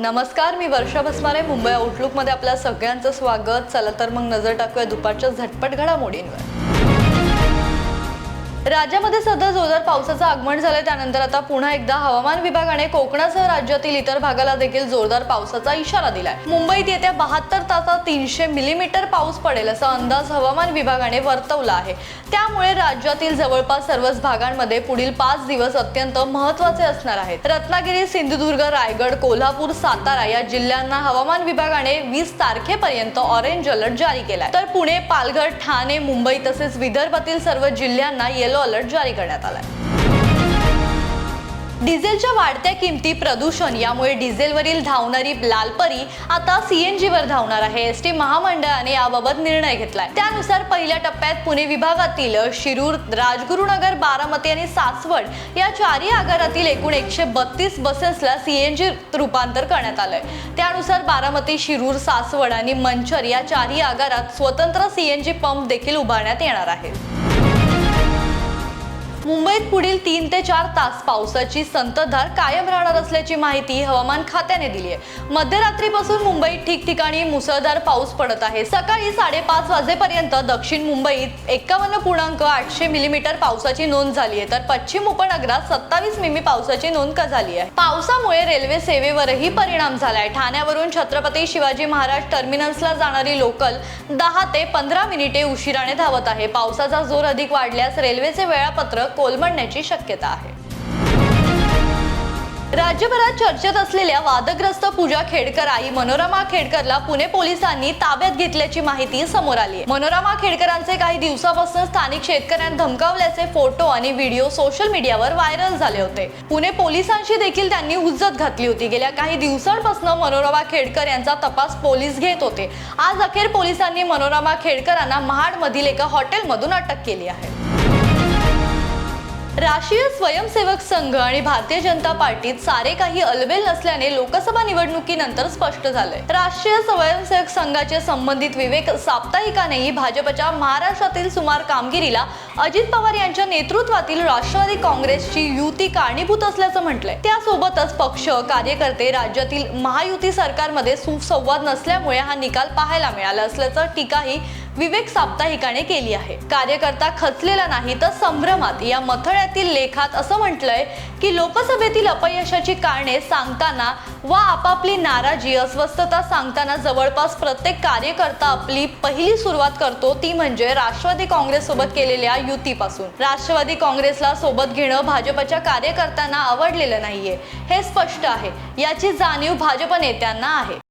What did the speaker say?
नमस्कार मी वर्षा भस्मारे मुंबई आउटलुकमध्ये आपल्या सगळ्यांचं स्वागत. चला तर मग नजर टाकूया दुपारच्या झटपट घडामोडींवर. राज्यामध्ये सध्या जोरदार पावसाचं आगमन झालंय. त्यानंतर आता पुन्हा एकदा हवामान विभागाने कोकणासह राज्यातील इतर भागाला देखील जोरदार पावसाचा इशारा दिलाय. मुंबईत येत्या बहात्तर तासात तीनशे मिलीमीटर पाऊस पडेल असा अंदाज हवामान विभागाने वर्तवला आहे. त्यामुळे राज्यातील जवळपास सर्वच भागांमध्ये पुढील पाच दिवस अत्यंत महत्त्वाचे असणार आहेत. रत्नागिरी सिंधुदुर्ग रायगड कोल्हापूर सातारा या जिल्ह्यांना हवामान विभागाने वीस तारखेपर्यंत ऑरेंज अलर्ट जारी केलाय. तर पुणे पालघर ठाणे मुंबई तसेच विदर्भातील सर्व जिल्ह्यांना येलो अलर्ट जारी करण्यात आलाय. डिझेलच्या वाढत्या किमती प्रदूषण यामुळे डिझेलवरील धावणारी लालपरी आता सीएनजी वर धावणार आहे. एस टी महामंडळाने याबाबत निर्णय घेतलाय. त्यानुसार पहिल्या टप्प्यात पुणे विभागातील शिरूर राजगुरुनगर बारामती आणि सासवड या चारही आगारातील एकूण एकशे बत्तीस बसेसला सीएनजी रूपांतर करण्यात आलंय. त्यानुसार बारामती शिरूर सासवड आणि मंचर या चारही आगारात स्वतंत्र सीएनजी पंप देखील उभारण्यात येणार आहे मुंबईत पुढील तीन ते चार तास पावसाची संततधार कायम राहणार असल्याची माहिती हवामान खात्याने दिली आहे. मध्यरात्रीपासून मुंबईत ठिकठिकाणी मुसळधार पाऊस पडत आहे. सकाळी साडेपाच वाजेपर्यंत दक्षिण मुंबईत एकावन्न पूर्णांक आठशे मिलीमीटर पावसाची नोंद झाली आहे. तर पश्चिम उपनगरात सत्तावीस मिमी पावसाची नोंद झाली आहे. पावसामुळे रेल्वे सेवेवरही परिणाम झालाय. ठाण्यावरून छत्रपती शिवाजी महाराज टर्मिनल्सला जाणारी लोकल दहा ते पंधरा मिनिटे उशिराने धावत आहे. पावसाचा जोर अधिक वाढल्यास रेल्वेचे वेळापत्रक कोलमडण्याची शक्यता आहे. राज्यभरात चर्चेत असलेल्या वादग्रस्त पूजा खेडकर आई मनोरमा खेडकरला पुणे पोलिसांनी ताब्यात घेतल्याची माहिती समोर आली आहे. मनोरमा खेडकरांचे काही दिवसापासून स्थानिक शेतकऱ्यांना धमकावल्याचे फोटो आणि व्हिडिओ सोशल मीडियावर व्हायरल झाले होते. पुणे पोलिसांशी देखील त्यांनी हुज्जत घातली होती. गेल्या काही दिवसांपासून मनोरमा खेडकर यांचा तपास पोलीस घेत होते. आज अखेर पोलिसांनी मनोरमा खेडकरांना महाडमधील एका हॉटेलमधून अटक केली आहे. राष्ट्रीय स्वयंसेवक संघ आणि भारतीय जनता पार्टीत सारे काही अलबेल नसल्याने लोकसभा निवडणुकीनंतर स्पष्ट झालंय. राष्ट्रीय स्वयंसेवक संघाचे संबंधित विवेक साप्ताहिकानेही भाजपच्या महाराष्ट्रातील सुमार कामगिरीला अजित पवार यांच्या नेतृत्वातील राष्ट्रवादी काँग्रेसची युती कारणीभूत असल्याचं म्हटलंय. त्यासोबतच पक्ष कार्यकर्ते राज्यातील महायुती सरकारमध्ये सुसंवाद नसल्यामुळे हा निकाल पाहायला मिळाला असल्याचं टीकाही विवेक साप्ताहिकाने केली आहे. कार्यकर्ता खचलेला नाही तर संभ्रमात. या मथळ्यातील लेखात असं म्हटलंय की लोकसभेतील अपयशाची कारणे सांगताना व आपापली नाराजी अस्वस्थता सांगताना जवळपास प्रत्येक कार्यकर्ता आपली पहिली सुरुवात करतो ती म्हणजे राष्ट्रवादी काँग्रेस सोबत केलेल्या युतीपासून. राष्ट्रवादी काँग्रेसला सोबत घेणं भाजपच्या कार्यकर्त्यांना आवडलेलं नाहीये. हे स्पष्ट आहे. याची जाणीव भाजप नेत्यांना आहे.